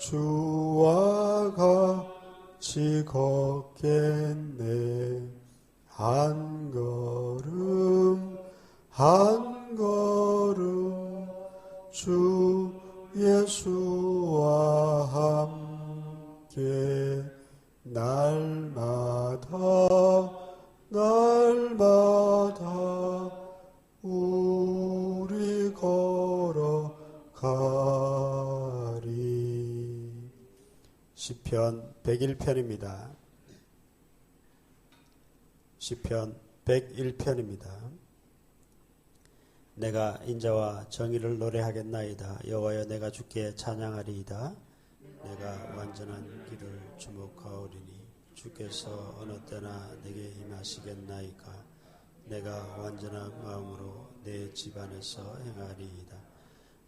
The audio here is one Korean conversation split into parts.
주와 같이 걷겠네. 한 걸음 한 걸음 주 예수와 함께 날마다 편 101편입니다. 시편 101편입니다. 내가 인자와 정의를 노래하겠나이다. 여호와여 내가 주께 찬양하리이다. 내가 완전한 길을 주목하오리니 주께서 어느 때나 내게 임하시겠나이까 내가 완전한 마음으로 내 집안에서 행하리이다.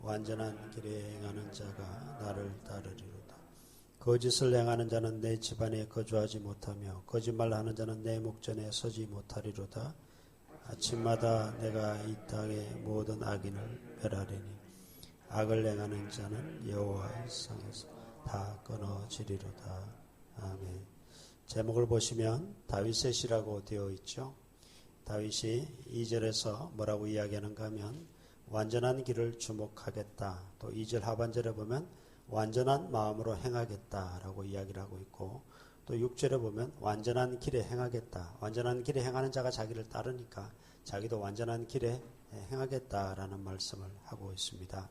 완전한 길에 행하는 자가 나를 따르리로다. 거짓을 행하는 자는 내 집안에 거주하지 못하며 거짓말하는 자는 내 목전에 서지 못하리로다. 아침마다 내가 이 땅의 모든 악인을 멸하리니 악을 행하는 자는 여호와의 성에서 다 끊어지리로다. 아멘. 제목을 보시면 다윗의 시라고 되어 있죠. 다윗이 2절에서 뭐라고 이야기하는가 하면 완전한 길을 주목하겠다. 또 2절 하반절에 보면 완전한 마음으로 행하겠다라고 이야기를 하고 있고 또 6절에 보면 완전한 길에 행하겠다. 완전한 길에 행하는 자가 자기를 따르니까 자기도 완전한 길에 행하겠다라는 말씀을 하고 있습니다.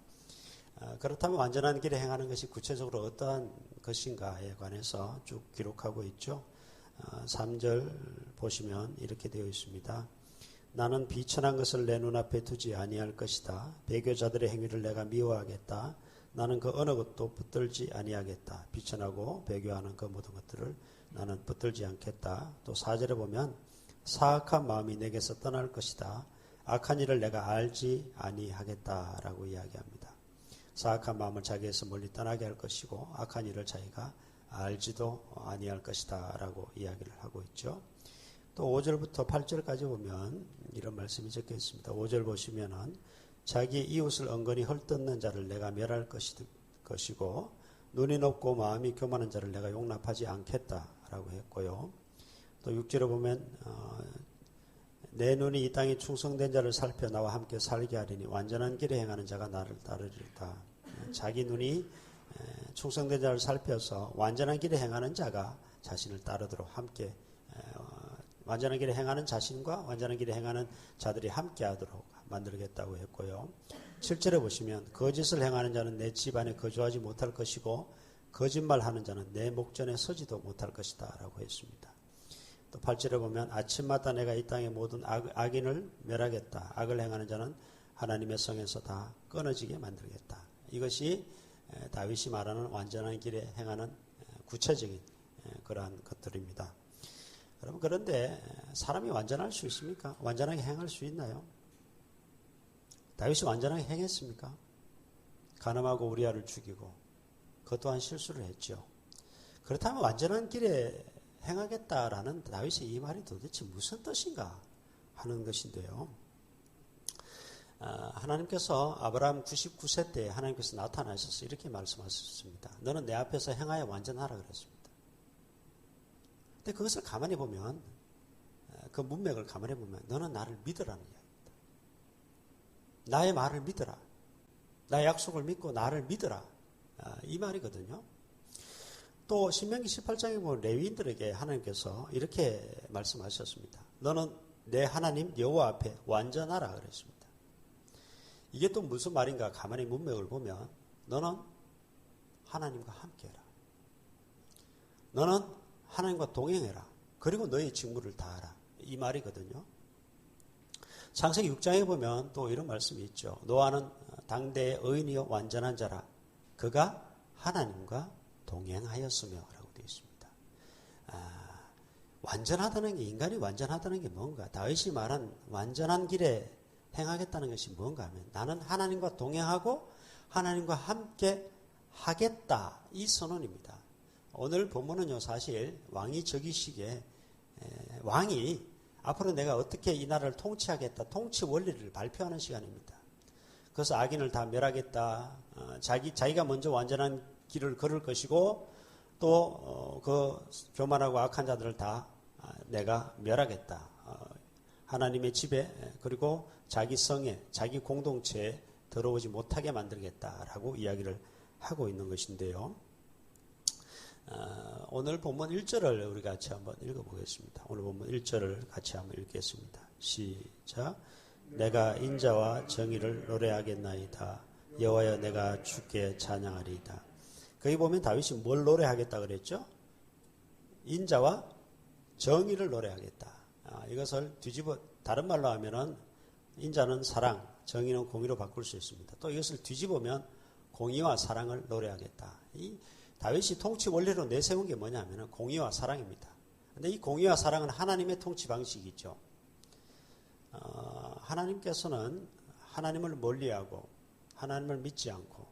아, 그렇다면 완전한 길에 행하는 것이 구체적으로 어떠한 것인가에 관해서 쭉 기록하고 있죠. 3절 아, 보시면 이렇게 되어 있습니다. 나는 비천한 것을 내 눈앞에 두지 아니할 것이다. 배교자들의 행위를 내가 미워하겠다. 나는 그 어느 것도 붙들지 아니하겠다. 비천하고 배교하는 그 모든 것들을 나는 붙들지 않겠다. 또 4절에 보면 사악한 마음이 내게서 떠날 것이다. 악한 일을 내가 알지 아니하겠다라고 이야기합니다. 사악한 마음을 자기에서 멀리 떠나게 할 것이고 악한 일을 자기가 알지도 아니할 것이다라고 이야기를 하고 있죠. 또 5절부터 8절까지 보면 이런 말씀이 적혀 있습니다. 5절 보시면은 자기 이웃을 은근히 헐뜯는 자를 내가 멸할 것이고 눈이 높고 마음이 교만한 자를 내가 용납하지 않겠다라고 했고요. 또 6절에 보면 어, 내 눈이 이 땅에 충성된 자를 살펴 나와 함께 살게 하리니 완전한 길에 행하는 자가 나를 따르리다. 자기 눈이 충성된 자를 살펴서 완전한 길에 행하는 자가 자신을 따르도록 함께 어, 완전한 길에 행하는 자신과 완전한 길에 행하는 자들이 함께 하도록 만들겠다고 했고요. 7절에 보시면 거짓을 행하는 자는 내 집안에 거주하지 못할 것이고 거짓말하는 자는 내 목전에 서지도 못할 것이다 라고 했습니다. 또 8절에 보면 아침마다 내가 이 땅의 모든 악, 인을 멸하겠다. 악을 행하는 자는 하나님의 성에서 다 끊어지게 만들겠다. 이것이 다윗이 말하는 완전한 길에 행하는 구체적인 그러한 것들입니다. 여러분 그런데 사람이 완전할 수 있습니까? 완전하게 행할 수 있나요? 다윗이 완전하게 행했습니까? 가늠하고 우리아를 죽이고 그것 또한 실수를 했죠. 그렇다면 완전한 길에 행하겠다라는 다윗의 이 말이 도대체 무슨 뜻인가 하는 것인데요. 아, 하나님께서 아브라함 99세 때 하나님께서 나타나셔서 이렇게 말씀하셨습니다. 너는 내 앞에서 행하여 완전하라 그랬습니다. 근데 그것을 가만히 보면 아, 그 문맥을 가만히 보면 너는 나를 믿으라는 이야기입니다. 나의 말을 믿어라. 나의 약속을 믿고 나를 믿어라. 아, 이 말이거든요. 또 신명기 18장에 보면 레위인들에게 하나님께서 이렇게 말씀하셨습니다. 너는 내 하나님 여호와 앞에 완전하라 그랬습니다. 이게 또 무슨 말인가 가만히 문맥을 보면 너는 하나님과 함께해라. 너는 하나님과 동행해라. 그리고 너의 직무를 다하라. 이 말이거든요. 창세기 6장에 보면 또 이런 말씀이 있죠. 노아는 당대의 의인이요 완전한 자라. 그가 하나님과 동행하였으며라고 되어 있습니다. 아, 완전하다는 게 인간이 완전하다는 게 뭔가? 다윗이 말한 완전한 길에 행하겠다는 것이 뭔가 하면 나는 하나님과 동행하고 하나님과 함께 하겠다 이 선언입니다. 오늘 본문은요 사실 왕이 저기시기에 왕이 앞으로 내가 어떻게 이 나라를 통치하겠다 통치 원리를 발표하는 시간입니다. 그래서 악인을 다 멸하겠다. 어, 자기 자기가 먼저 완전한 길을 걸을 것이고 또그 어, 교만하고 악한 자들을 다 아, 내가 멸하겠다. 어, 하나님의 집에 그리고 자기 성에 자기 공동체에 들어오지 못하게 만들겠다라고 이야기를 하고 있는 것인데요. 어, 오늘 본문 1절을 우리 같이 한번 읽어보겠습니다. 오늘 본문 1절을 같이 한번 읽겠습니다. 시작. 내가 인자와 정의를 노래하겠나이다. 여호와여 내가 주께 찬양하리이다. 거기 보면 다윗이 뭘 노래하겠다 그랬죠? 인자와 정의를 노래하겠다. 아, 이것을 뒤집어 다른 말로 하면은 인자는 사랑, 정의는 공의로 바꿀 수 있습니다. 또 이것을 뒤집으면 공의와 사랑을 노래하겠다. 이 다윗이 통치 원리로 내세운 게 뭐냐면 공의와 사랑입니다. 근데 이 공의와 사랑은 하나님의 통치 방식이죠. 어, 하나님께서는 하나님을 멀리하고 하나님을 믿지 않고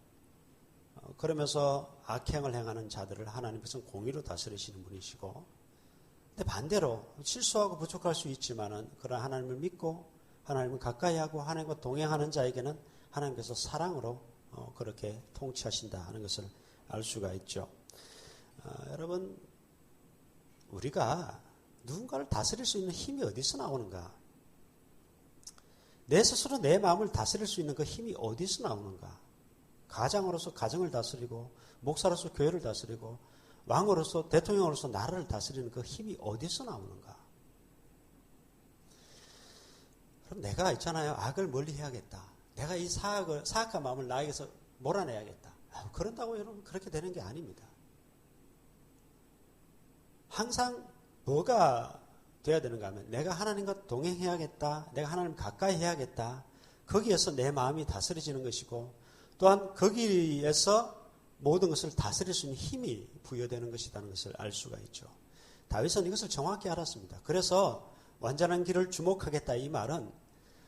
어, 그러면서 악행을 행하는 자들을 하나님께서는 공의로 다스리시는 분이시고 근데 반대로 실수하고 부족할 수 있지만은 그런 하나님을 믿고 하나님을 가까이 하고 하나님과 동행하는 자에게는 하나님께서 사랑으로 어, 그렇게 통치하신다 하는 것을 알 수가 있죠. 어, 여러분, 우리가 누군가를 다스릴 수 있는 힘이 어디서 나오는가? 내 스스로 내 마음을 다스릴 수 있는 그 힘이 어디서 나오는가? 가장으로서 가정을 다스리고, 목사로서 교회를 다스리고, 왕으로서 대통령으로서 나라를 다스리는 그 힘이 어디서 나오는가? 그럼 내가 있잖아요. 악을 멀리 해야겠다. 내가 이 사악을, 사악한 마음을 나에게서 몰아내야겠다. 아, 그런다고 여러분 그렇게 되는 게 아닙니다. 항상 뭐가 돼야 되는가 하면 내가 하나님과 동행해야겠다. 내가 하나님 가까이 해야겠다. 거기에서 내 마음이 다스려지는 것이고 또한 거기에서 모든 것을 다스릴 수 있는 힘이 부여되는 것이라는 것을 알 수가 있죠. 다윗은 이것을 정확히 알았습니다. 그래서 완전한 길을 주목하겠다 이 말은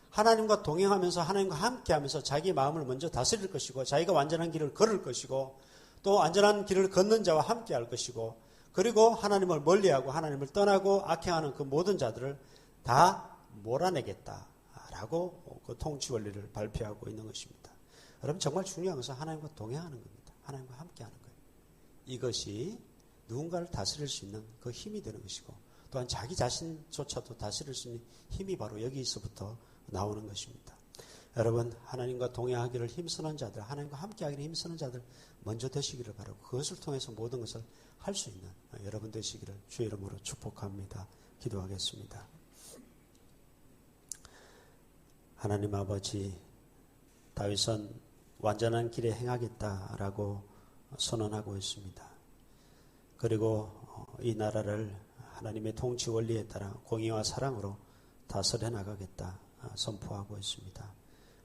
하나님과 동행하면서 하나님과 함께하면서 자기 마음을 먼저 다스릴 것이고 자기가 완전한 길을 걸을 것이고 또 안전한 길을 걷는 자와 함께할 것이고 그리고 하나님을 멀리하고 하나님을 떠나고 악행하는 그 모든 자들을 다 몰아내겠다라고 그 통치 원리를 발표하고 있는 것입니다. 여러분 정말 중요한 것은 하나님과 동행하는 겁니다. 하나님과 함께하는 거예요. 이것이 누군가를 다스릴 수 있는 그 힘이 되는 것이고 또한 자기 자신조차도 다스릴 수 있는 힘이 바로 여기서부터 나오는 것입니다. 여러분 하나님과 동행하기를 힘쓰는 자들, 하나님과 함께하기를 힘쓰는 자들 먼저 되시기를 바라고 그것을 통해서 모든 것을 할 수 있는 여러분 되시기를 주의 이름으로 축복합니다. 기도하겠습니다. 하나님 아버지 다윗은 완전한 길에 행하겠다라고 선언하고 있습니다. 그리고 이 나라를 하나님의 통치 원리에 따라 공의와 사랑으로 다스려 나가겠다 선포하고 있습니다.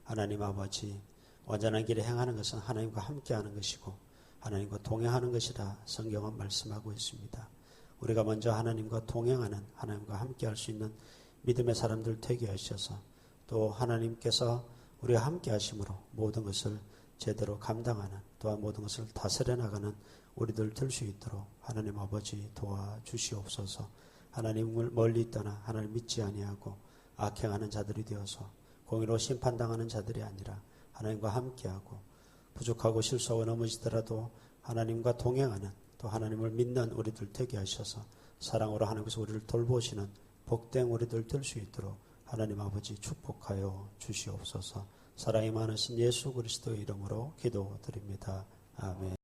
하나님 아버지 완전한 길에 행하는 것은 하나님과 함께하는 것이고 하나님과 동행하는 것이라 성경은 말씀하고 있습니다. 우리가 먼저 하나님과 동행하는 하나님과 함께할 수 있는 믿음의 사람들 되게 하셔서 또 하나님께서 우리와 함께하심으로 모든 것을 제대로 감당하는 또한 모든 것을 다스려 나가는 우리들 될 수 있도록 하나님 아버지 도와주시옵소서. 하나님을 멀리 떠나 하나님 믿지 아니하고 악행하는 자들이 되어서 공의로 심판당하는 자들이 아니라 하나님과 함께하고 부족하고 실수하고 넘어지더라도 하나님과 동행하는 또 하나님을 믿는 우리들 되게 하셔서 사랑으로 하나님께서 우리를 돌보시는 복된 우리들 될 수 있도록 하나님 아버지 축복하여 주시옵소서 사랑이 많으신 예수 그리스도의 이름으로 기도드립니다. 아멘.